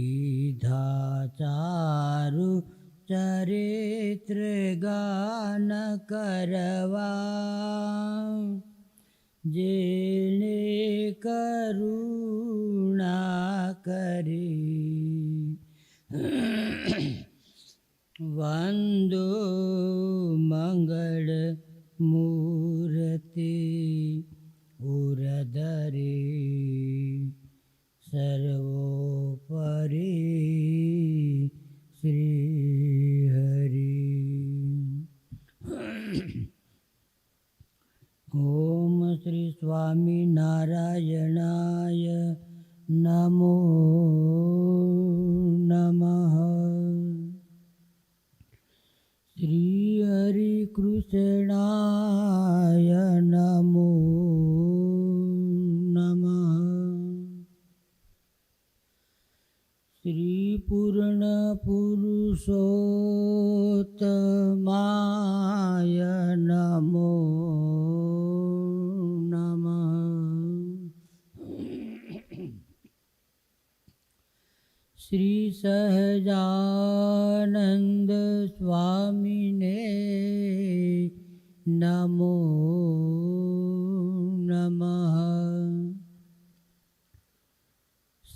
કીધા ચારુ ચરિત્ર ગાન કરવા જેને કરુણા કરી વંદો મંગળ મૂર્તિ ઉરદરી સર્વોપરી શ્રી હરે ઓમ શ્રી સ્વામી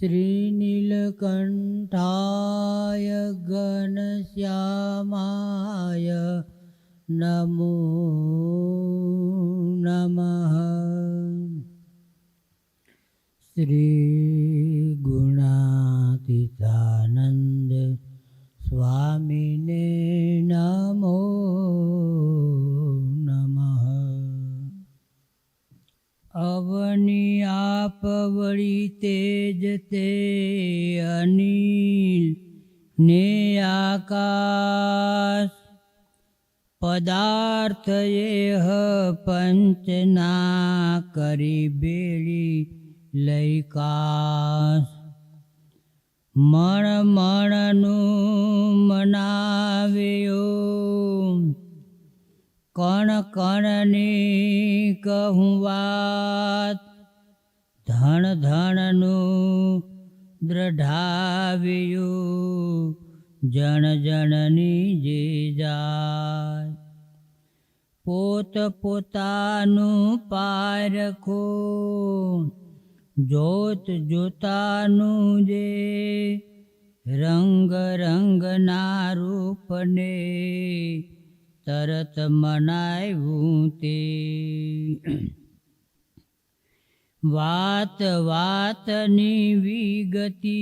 શ્રીનીલકંઠાય ઘનશ્યામાય નમો નમઃ શ્રી ગુણાતીતાનંદ સ્વામીને અવની આપ વળી તેજ તે અનિલ ને આકાશ પદાર્થ એહ પંચના કરી બેળી લૈકાશ મણ મણનું મનાવ્યો કણ કણની કહું વાત. ધણ ધણનું દ્રઢાવ્યું, જણ જણની જે જાય. પોત પોતાનું પારખો જોત જોતાનું જે રંગ રંગના રૂપને તરત મનાવ્યું તે. વાત વાતની વિગતિ,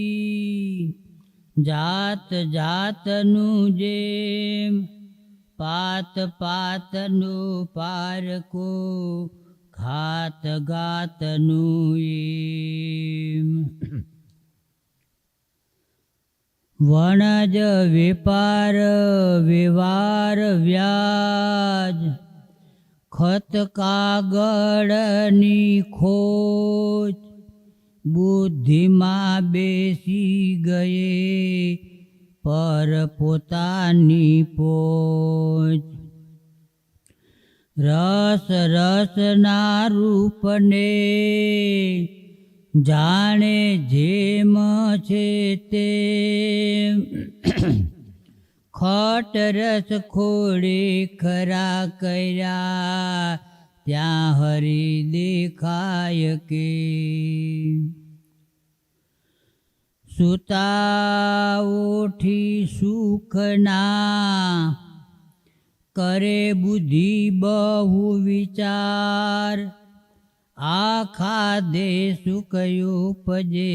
જાત જાતનું જેમ, પાત પાતનું પારકો, ઘાત ગાતનું એમ. વણજ, વેપાર, વ્યવહાર, વ્યાજ. ખત કાગળની ખોજ બુદ્ધિમાં બેસી ગયે પર પોતાની પોચ. રસ, રસના રૂપને જાણે જેમ છે તે. ખોટ રસ ખોડે ખરા કર્યા, ત્યાં હરી દેખાય કે. સુતા ઉઠી સુખના, કરે બુદ્ધિ બહુ વિચાર. આખા દે સુકયો પજે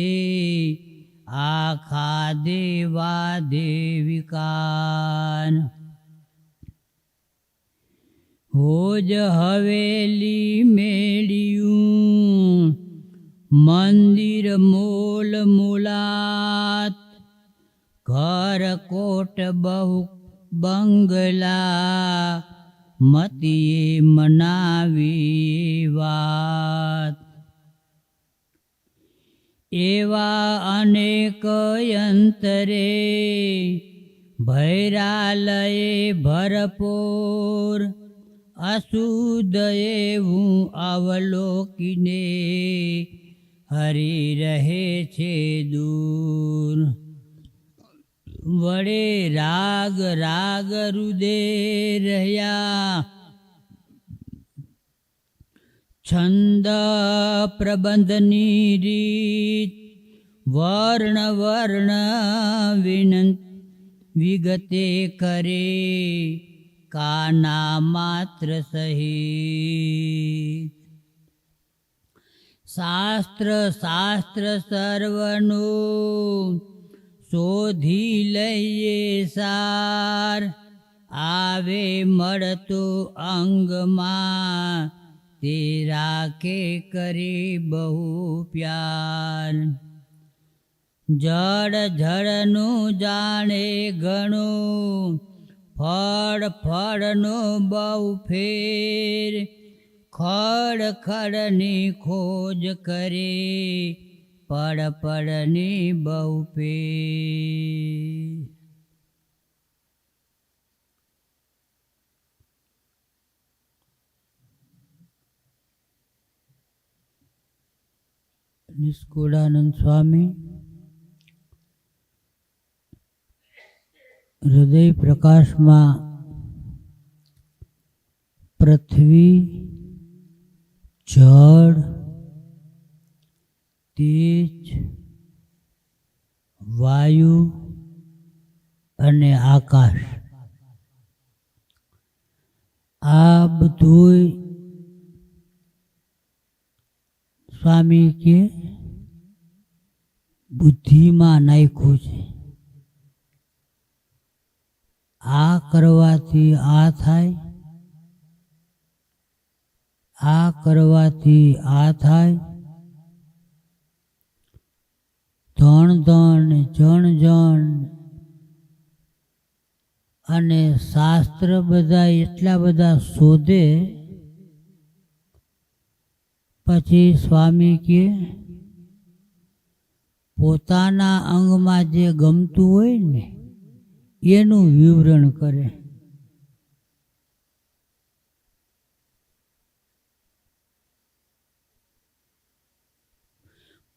આખા દેવા દેવિકાન હોજ હવેલી મેળ્યું, મંદિર મોલ મુલાત, ઘર કોટ બહુ બંગલા મતીએ મનાવી વાત. એવા અનેક અંતરે ભૈરાલયે ભરપૂર અશુદ્ધ હું અવલોકીને હરી રહે છે દૂર. વડે રાગ રાગ રુદે રહ્યા. છંદ પ્રબંધની રીત, વર્ણ વર્ણ વિનંત, વિગતે કરે, કાના માત્ર સહિત. શાસ્ત્ર શાસ્ત્ર સર્વનું શોધી લઈએ સાર. આવે મળતો અંગમાં તે રાખે કરી બહુ પ્યાર. જળ જળનું જાણે ઘણું, ફળ ફળનો બહુ ફેર. ખડ ખડની ખોજ કરે પડ પડની બહુ પે નિષ્કુળાનંદ સ્વામી હૃદય પ્રકાશમાં પૃથ્વી જળ તેજ વાયુ અને આકાશ. આ બધું સ્વામી કે બુદ્ધિમાં નાખ્યું છે. આ કરવાથી આ થાય, આ કરવાથી આ થાય ધણ ધણ, જણ જણ. અને શાસ્ત્ર બધા એટલા બધા શોધે. પછી સ્વામી કે, પોતાના અંગમાં જે ગમતું હોય ને, એનું વિવરણ કરે.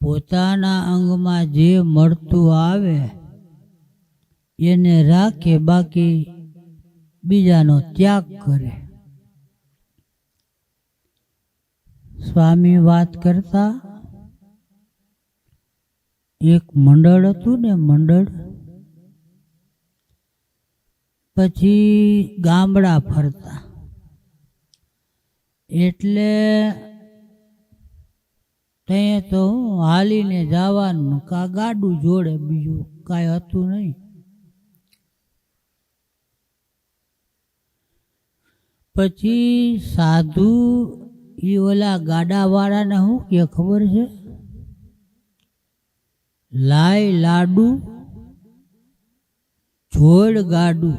પોતાના અંગમાં જે મળતું આવે, એને રાખે, બાકી બીજાનો ત્યાગ કરે. સ્વામી વાત કરતા, એક મંડળ હતું ને મંડળ, પછી ગામડા ફરતા. એટલે ત્યાં તો હાલીને જવાનું કા ગાડું જોડે બીજું કાંઈ હતું નહીં. પછી સાધુ એ ઓલા ગાડાવાળાને શું કે ખબર છે? લાય લાડુ જોડ ગાડું.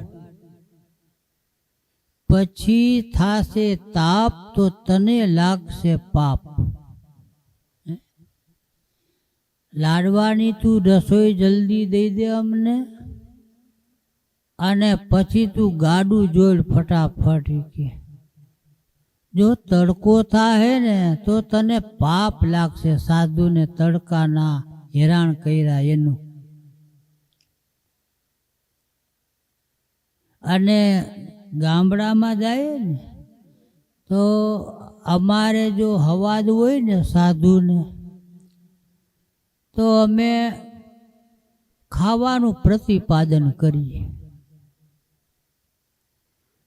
પછી થાશે તાપ તો તને લાગશે પાપ. લાડવાની તું રસોઈ જલ્દી દઈ દે અમને, અને પછી તું ગાડું જોડ ફટાફટ કે જો તડકો થાય ને, તો તને પાપ લાગશે. સાધુને તડકાના હેરાન કર્યા એનું. અને ગામડામાં જાય ને, તો અમારે જો હવાદ હોય ને સાધુને તો અમે ખાવાનું પ્રતિપાદન કરીએ.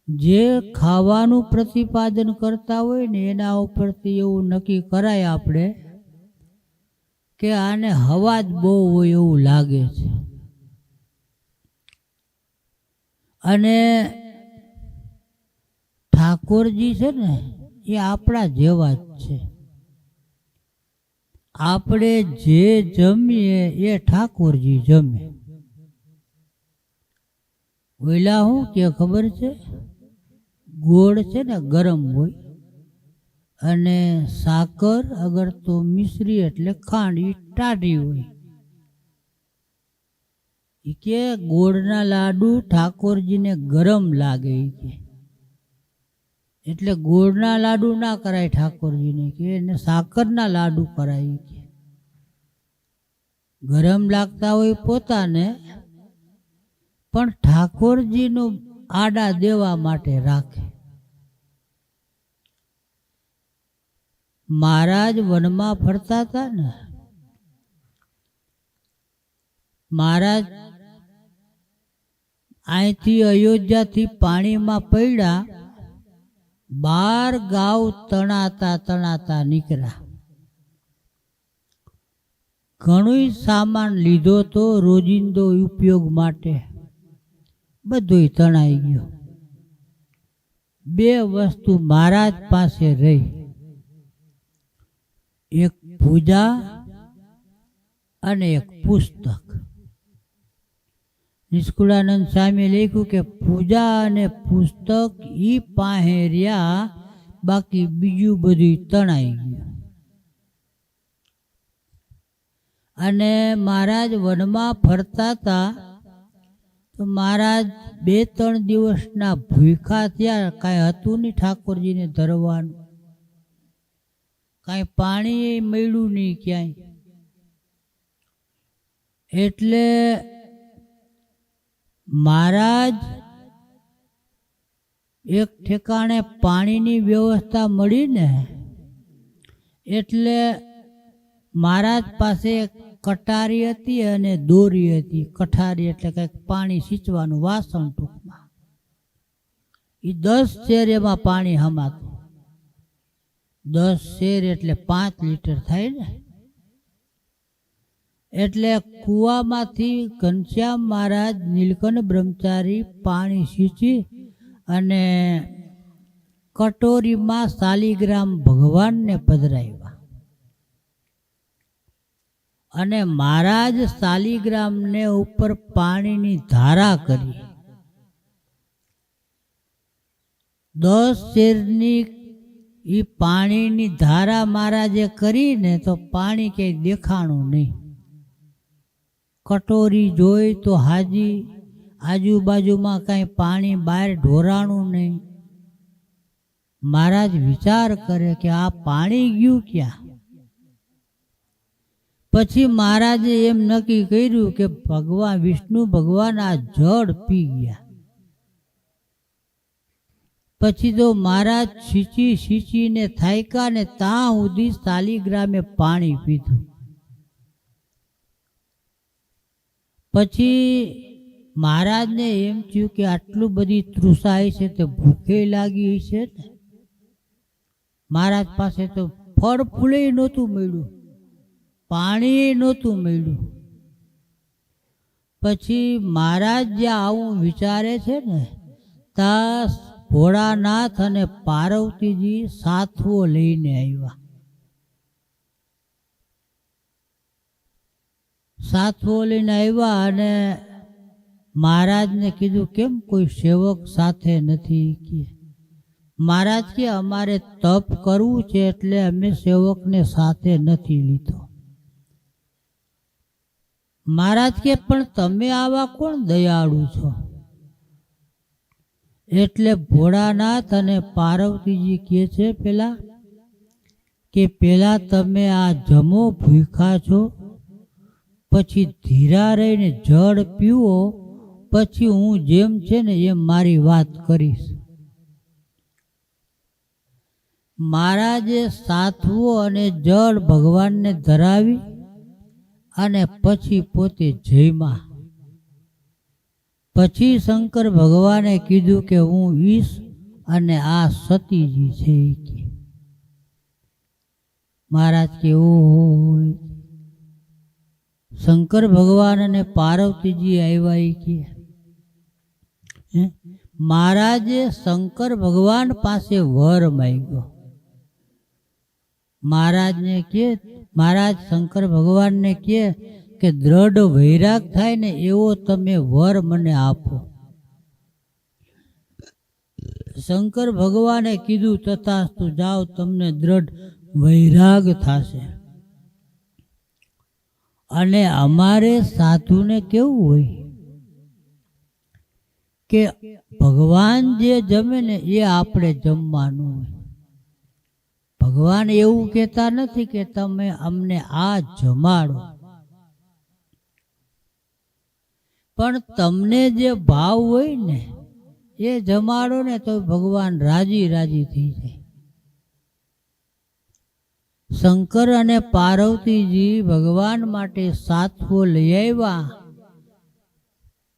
જે ખાવાનું પ્રતિપાદન કરતા હોય ને એના ઉપરથી એવું નક્કી કરાય આપણે કે આને હવા જ બહુ હોય એવું લાગે છે. અને ઠાકોરજી છે ને એ આપણા જેવા જ છે. આપણે જે જમીએ એ ઠાકોરજી જમે. ઓલા શું કે ખબર છે? ગોળ છે ને ગરમ હોય. અને સાકર અગર તો મિશ્રી એટલે ખાંડ એ ટાઢી હોય. કે ગોળના લાડુ ઠાકોરજીને ગરમ લાગે કે. એટલે ગોળના લાડુ ના કરાય ઠાકોરજીને કે એને સાકરના લાડુ કરાય કે. ગરમ લાગતા હોય પોતાને, પણ ઠાકોરજીનું આડા દેવા માટે રાખે. મહારાજ વનમાં ફરતા હતા ને. મહારાજ અહીંથી અયોધ્યાથી પાણીમાં પડ્યા. બાર ગાવ તણાતા તણાતા નીકળ્યા. ઘણું સામાન લીધો તો રોજિંદો ઉપયોગ માટે બધું તણાઈ ગયો. બે વસ્તુ મહારાજ પાસે રહી. એક પૂજા અને એક પુસ્તક. નિષ્કુળાનંદ સ્વામી લખ્યું કે પૂજા અને પુસ્તક એ પાસે રહ્યા, બાકી બીજું બધું તણાઈ ગયું. અને મહારાજ વનમાં ફરતા હતા, તો મહારાજ બે ત્રણ દિવસના ભૂખા થયા, કાંઈ હતું નહીં ઠાકોરજીને ધરવાનું. કાંઈ પાણી મળ્યું નહીં ક્યાંય. એટલે મહારાજ, એક ઠેકાણે પાણીની વ્યવસ્થા મળીને એટલે મહારાજ પાસે કટારી હતી અને દોરી હતી. કઠારી એટલે કંઈક પાણી સિંચવાનું વાસણ ટૂંકમાં. એ દસ શેર એમાં પાણી હમાતું. દસ શેર એટલે પાંચ લીટર થાય ને. એટલે કૂવામાંથી ઘનશ્યામ મહારાજ નીલકંઠ બ્રહ્મચારી પાણી સીંચી અને કટોરીમાં શાલિગ્રામ ભગવાનને પધરાવ્યા. અને મહારાજ શાલિગ્રામને ઉપર પાણીની ધારા કરી. દસ શેરની એ પાણીની ધારા મહારાજે કરીને તો પાણી ક્યાંય દેખાણું નહીં. કટોરી જોઈ તો હાજી આજુબાજુમાં કાંઈ પાણી બહાર ઢોરાણું નહીં. મહારાજ વિચાર કરે કે આ પાણી ગયું ક્યાં? પછી મહારાજે એમ નક્કી કર્યું કે ભગવાન, વિષ્ણુ ભગવાન આ જળ પી ગયા. પછી તો મહારાજ સીંચી સીચીને થાયકા ને ત્યાં સુધી શાલિગ્રામે પાણી પીધું. પછી મહારાજને એમ થયું કે આટલું બધી તૃષાય છે તે ભૂખે લાગી છે ને? મહારાજ પાસે તો ફળ ફૂલે નહોતું મળ્યું, પાણી નહોતું મળ્યું. પછી મહારાજ જે આવું વિચારે છે ને, ત્યાં ભોળાનાથ અને પાર્વતીજી સાથવો લઈને આવ્યા. સાથવો લઈને આવ્યા અને મહારાજને કીધું, કેમ કોઈ સેવક સાથે નથી કે? મહારાજ કે, અમારે તપ કરવું છે એટલે અમે સેવકને સાથે નથી લીધો. મહારાજ કે, પણ તમે આવા કોણ દયાળુ છો? એટલે ભોળાનાથ અને પાર્વતીજી કહે છે, પેલા, કે પેલા તમે આ જમો ભૂખા છો? પછી ધીરા રહીને જળ પીવો, પછી હું જેમ છે ને એમ મારી વાત કરીશ. મહારાજે સાતવો અને જળ ભગવાનને ધરાવી અને પછી પોતે જયમાં. પછી શંકર ભગવાને કીધું કે હું ઈશ અને આ સતીજી છે મહારાજ કે ઓય શંકર ભગવાન અને પાર્વતીજી આવ્યા એ કે? મહારાજે શંકર ભગવાન પાસે વર માંગ્યો. મહારાજને કે, મહારાજ શંકર ભગવાનને કે કે દ્રઢ વૈરાગ થાય ને એવો તમે વર મને આપો. શંકર ભગવાને કીધું તથાસ્તુ જાઓ, તમને દ્રઢ વૈરાગ થશે. અને અમારે સાધુને કેવું હોય કે ભગવાન જે જમે ને એ આપણે જમવાનું હોય. ભગવાન એવું કહેતા નથી કે તમે અમને આ જમાડો. પણ તમને જે ભાવ હોય ને એ જમાડો ને તો ભગવાન રાજી રાજી થઈ જાય. શંકર અને પાર્વતીજી ભગવાન માટે સાથવો લઈ આવ્યા.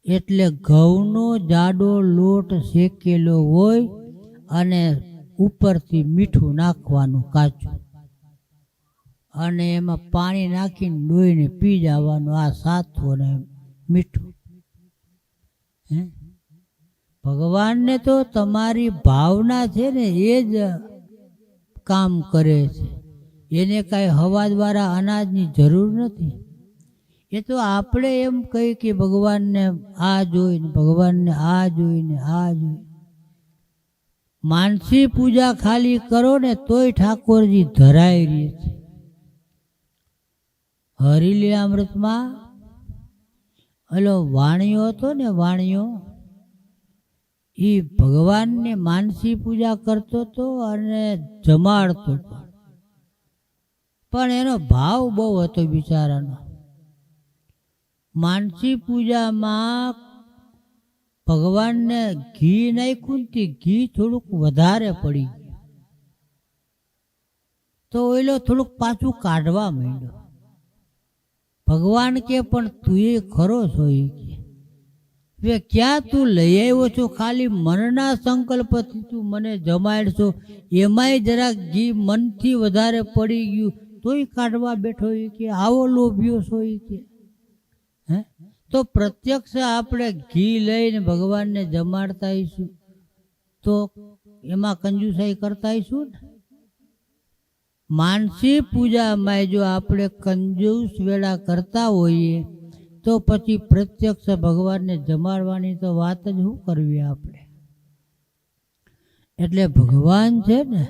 એટલે ઘઉંનો જાડો લોટ શેકેલો હોય અને ઉપરથી મીઠું નાખવાનું કાચું. અને એમાં પાણી નાખીને ડોઈને પી જવાનું આ સાતવો ને મીઠું. હે? ભગવાનને તો તમારી ભાવના છે ને એ જ કામ કરે છે. એને કાંઈ હવા દ્વારા અનાજની જરૂર નથી. એ તો આપણે એમ કહી કે ભગવાનને આ જોઈને, ભગવાનને આ જોઈને આ જોઈને. માનસી પૂજા ખાલી કરો ને તોય ઠાકોરજી ધરાઈ રહી છે. હરિલીલામૃતમાં ઓલો વાણિયો હતો ને વાણિયો એ ભગવાનને માનસી પૂજા કરતો હતો અને જમાડતો હતો પણ એનો ભાવ બહુ હતો બિચારાનો. માનસી પૂજામાં ભગવાનને ઘી નાખ્યું તે ઘી થોડુંક વધારે પડી ગયું. તો ઓલો થોડુંક પાછું કાઢવા માંડ્યો. ભગવાન કે પણ તું એ ખરો છો એ કે. હવે ક્યાં તું લઈ આવ્યો છો? ખાલી મનના સંકલ્પથી તું મને જમાડશો. એમાંય જરાક ઘી મનથી વધારે પડી ગયું. તોય કાઢવા બેઠો એ કે આવો લોભ્યો છો એ કે. હે? તો પ્રત્યક્ષ આપણે ઘી લઈને ભગવાનને જમાડતા આવીશું. તો એમાં કંજુસાઈ કરતા આવીશું ને? માનસી પૂજામાં જો આપણે કંજૂસ વેળા કરતા હોઈએ, તો પછી પ્રત્યક્ષ ભગવાનને જમાડવાની તો વાત જ શું કરવી આપણે? એટલે ભગવાન છે ને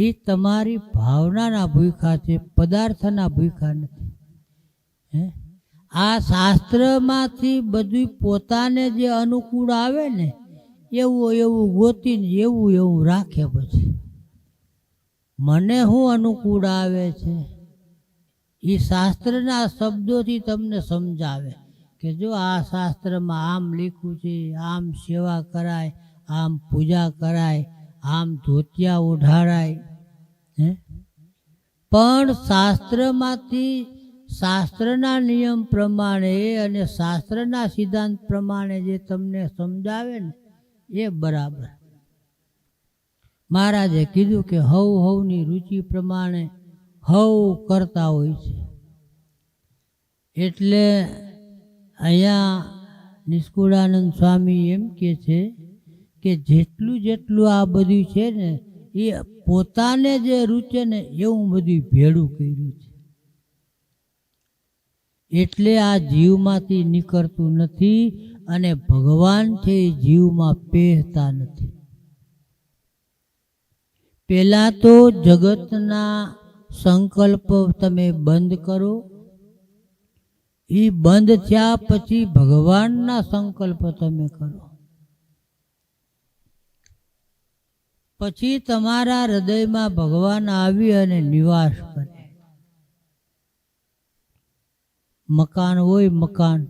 એ તમારી ભાવનાના ભૂખા છે, પદાર્થના ભૂખા નથી. હે? આ શાસ્ત્રમાંથી બધું પોતાને જે અનુકૂળ આવે ને, એવું એવું ગોતીને એવું એવું રાખે પછી. મને શું અનુકૂળ આવે છે? એ શાસ્ત્રના શબ્દોથી તમને સમજાવે કે જો આ શાસ્ત્રમાં આમ લખ્યું છે, આમ સેવા કરાય, આમ પૂજા કરાય, આમ ધોતિયા ઓઢાડાય પણ શાસ્ત્રમાંથી શાસ્ત્રના નિયમ પ્રમાણે અને શાસ્ત્રના સિદ્ધાંત પ્રમાણે જે તમને સમજાવે ને, એ બરાબર. મહારાજે કીધું કે હવ હવની રુચિ પ્રમાણે હવ કરતા હોય છે. એટલે અહીંયા નિષ્કુળાનંદ સ્વામી એમ કે છે કે જેટલું જેટલું આ બધું છે ને એ પોતાને જે રૂચે ને એવું બધું ભેળું કર્યું છે. એટલે આ જીવમાંથી નીકળતું નથી અને ભગવાન છે એ જીવમાં પહેતા નથી. પહેલાં તો જગતના સંકલ્પ તમે બંધ કરો. એ બંધ થયા પછી ભગવાનના સંકલ્પ તમે કરો. પછી તમારા હૃદયમાં ભગવાન આવી અને નિવાસ કરે મકાન હોય મકાન,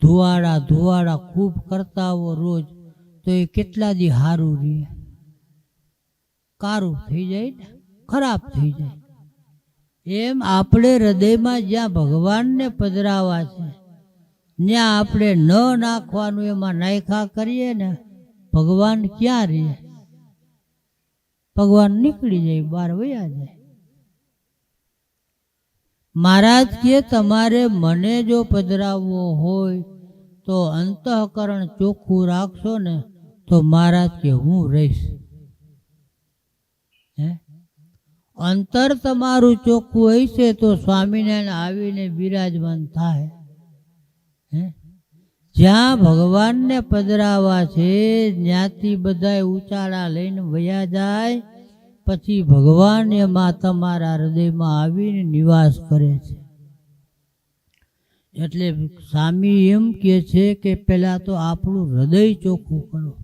ધુવાડા ધુવાડા ખૂબ કરતા હો રોજ, તો એ કેટલા દી સારું રહે કારું થઈ જાય ને? ખરાબ થઈ જાય. એમ આપણે હૃદયમાં જ્યાં ભગવાનને પધરાવા છે, ત્યાં આપણે ન નાખવાનું એમાં નાયખા કરીએ ને, ભગવાન ક્યાં રહે ભગવાન નીકળી જાય બહાર વયા જાય. મહારાજ કે, તમારે મને જો પધરાવવો હોય તો અંતઃકરણ ચોખ્ખું રાખશો ને તો મહારાજ કે, હું રહીશ. હે? અંતર તમારું ચોખ્ખું હશે તો સ્વામિનારાયણ આવીને બિરાજમાન થાય. હે? જ્યાં ભગવાનને પધરાવા છે, જ્યાંથી બધા ઉચાળા લઈને વયા જાય, પછી ભગવાન એમાં તમારા હૃદયમાં આવીને નિવાસ કરે છે. એટલે સ્વામી એમ કે છે કે પહેલાં તો આપણું હૃદય ચોખ્ખું કરો.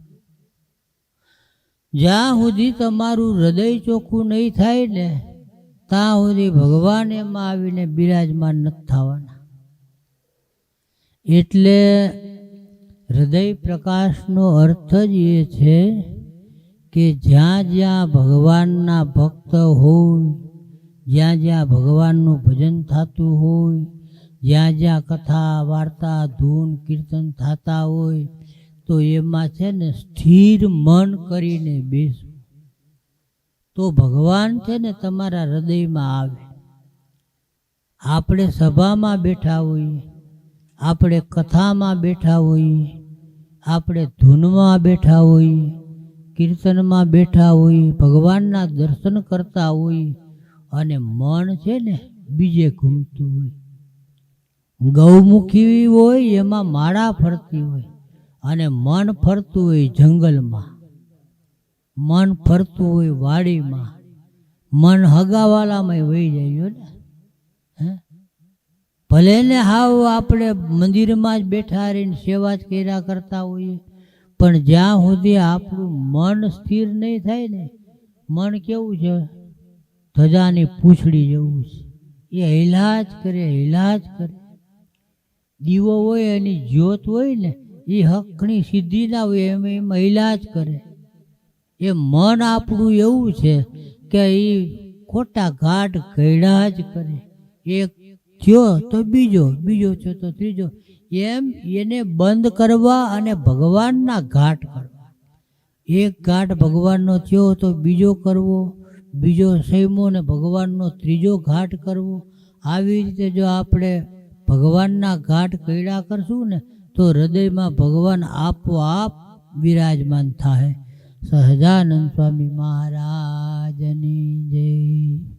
જ્યાં સુધી તમારું હૃદય ચોખ્ખું નહીં થાય ને, ત્યાં સુધી ભગવાન એમાં આવીને બિરાજમાન નથી થવાના. એટલે હૃદય પ્રકાશનો અર્થ જ એ છે કે જ્યાં જ્યાં ભગવાનના ભક્ત હોય, જ્યાં જ્યાં ભગવાનનું ભજન થતું હોય, જ્યાં જ્યાં કથા, વાર્તા, ધૂન, કીર્તન થતા હોય, તો એમાં છે ને સ્થિર મન કરીને બેસવું તો ભગવાન છે ને તમારા હૃદયમાં આવે. આપણે સભામાં બેઠા હોઈએ આપણે કથામાં બેઠા હોઈએ આપણે ધૂનમાં બેઠા હોઈએ કીર્તનમાં બેઠા હોઈએ ભગવાનના દર્શન કરતા હોઈએ અને મન છે ને બીજે ઘૂમતું હોય. ગૌમુખી હોય એમાં માળા ફરતી હોય અને મન ફરતું હોય જંગલમાં. મન ફરતું હોય વાડીમાં. મન હગાવાલામાં વહી જાય ને. હે? ભલે ને હાવ આપણે મંદિરમાં જ બેઠા રહીને સેવા જ કર્યા કરતા હોઈએ, પણ જ્યાં સુધી આપણું મન સ્થિર નહીં થાય ને, મન કેવું છે? ધજાની પૂંછડી જેવું છે. એ હિલા જ કરે હિલા જ કરે. દીવો હોય, એની જ્યોત હોય ને, એ હકની સિદ્ધિ ના હોય, એમ એમ હિલા જ કરે. એ મન આપણું એવું છે કે એ ખોટા ઘાટ ઘડ્યા જ કરે. એક થયો તો બીજો બીજો થયો તો ત્રીજો. એમ એને બંધ કરવા અને ભગવાનના ઘાટ કરવા. એક ઘાટ ભગવાનનો થયો તો બીજો કરવો, બીજો સૈમો ને ભગવાનનો ત્રીજો ઘાટ કરવો. આવી રીતે જો આપણે ભગવાનના ઘાટ કયડા કરશું ને, તો હૃદયમાં ભગવાન આપોઆપ બિરાજમાન થાય સહજાનંદ સ્વામી મહારાજની જય.